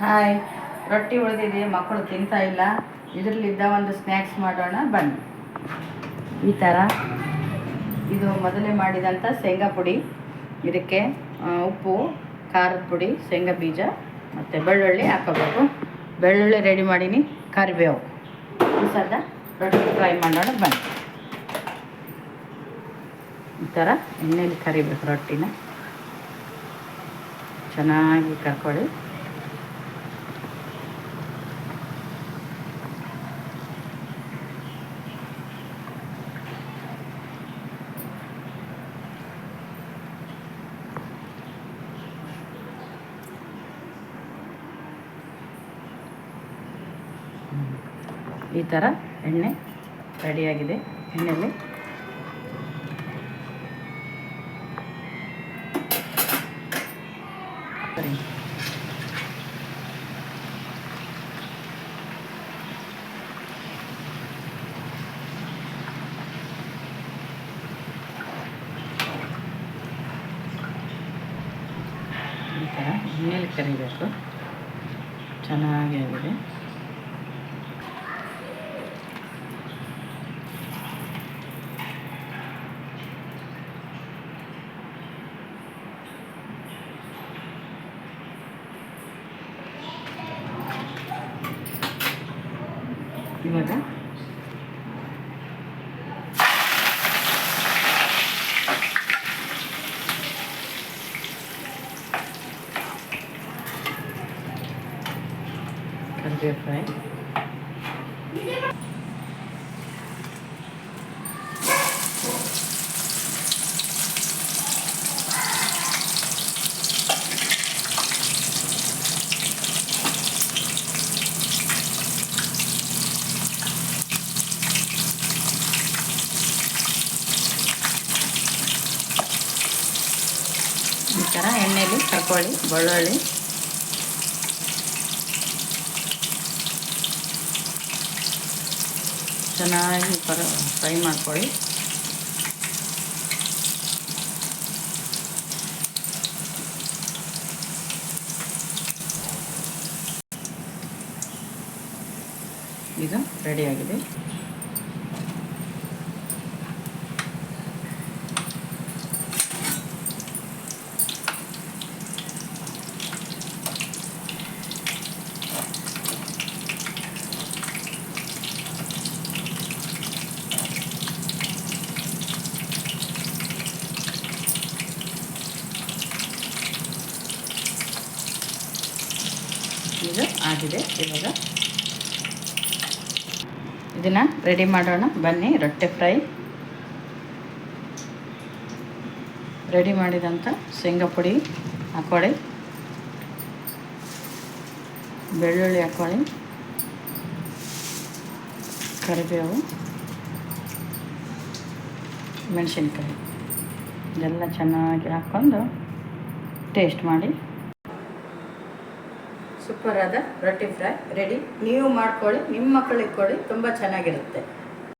Hi. ರೊಟ್ಟಿ ಉಳಿದಿದೆ ಮಕ್ಕಳು ತಿಂತಾ ಇಲ್ಲ. ಇದರಲ್ಲಿದ್ದ ಒಂದು ಸ್ನ್ಯಾಕ್ಸ್ ಮಾಡೋಣ, ಬನ್ನಿ. ಈ ಥರ ಇದು ಮೊದಲೇ ಮಾಡಿದಂಥ ಶೇಂಗಾ ಪುಡಿ. ಇದಕ್ಕೆ ಉಪ್ಪು, ಖಾರದ ಪುಡಿ, ಶೇಂಗಾ ಬೀಜ, ಮತ್ತು ಬೆಳ್ಳುಳ್ಳಿ ಹಾಕೋಬೇಕು ಬೆಳ್ಳುಳ್ಳಿ ರೆಡಿ ಮಾಡೀನಿ, ಕರಿಬೇವು. ಈ ಸದ್ದ ರೊಟ್ಟಿ ಫ್ರೈ ಮಾಡೋಣ, ಬನ್ನಿ. ಈ ಥರ ಎಣ್ಣೆಯಲ್ಲಿ ಕರಿಬೇಕು ರೊಟ್ಟಿನ. ಚೆನ್ನಾಗಿ ಕರ್ಕೊಳ್ಳಿ. ಈ ಥರ ಎಣ್ಣೆ ರೆಡಿಯಾಗಿದೆ ಎಣ್ಣೆಯಲ್ಲಿ. ಈ ಥರ ಎಣ್ಣೆಲಿ ಕರಿಬೇಕು. ಚೆನ್ನಾಗಿ ಆಗಿದೆ. ಇವಾಗ ಕರಿಬೇವು ಫ್ರೈ ಈ ಥರ ಎಣ್ಣೆಲಿ ಕರ್ಕೊಳ್ಳಿ ಬೆಳ್ಳುಳ್ಳಿ. ಚೆನ್ನಾಗಿ ಪರ ಫ್ರೈ ಮಾಡ್ಕೊಳ್ಳಿ. ಈಗ ರೆಡಿಯಾಗಿದೆ ಇದು ಆಗಿದೆ. ಇವಾಗ ಇದನ್ನು ರೆಡಿ ಮಾಡೋಣ. ಬನ್ನಿ, ರೊಟ್ಟೆ ಫ್ರೈ. ರೆಡಿ ಮಾಡಿದಂಥ ಶೇಂಗಾ ಪುಡಿ ಹಾಕೊಳ್ಳಿ. ಬೆಳ್ಳುಳ್ಳಿ ಹಾಕೊಳ್ಳಿ. ಕರಿಬೇವು. ಮೆಣಸಿನ್ಕಾಯಿ. ಇದೆಲ್ಲ ಚೆನ್ನಾಗಿ ಹಾಕ್ಕೊಂಡು ಟೇಸ್ಟ್ ಮಾಡಿ. ಸೂಪರ್ ಆದ ರೊಟ್ಟಿ ಫ್ರೈ ರೆಡಿ. ನೀವು ಮಾಡ್ಕೊಳ್ಳಿ ನಿಮ್ಮ ಮಕ್ಕಳಿಗೆ ಕೊಡಿ ತುಂಬ ಚೆನ್ನಾಗಿರುತ್ತೆ.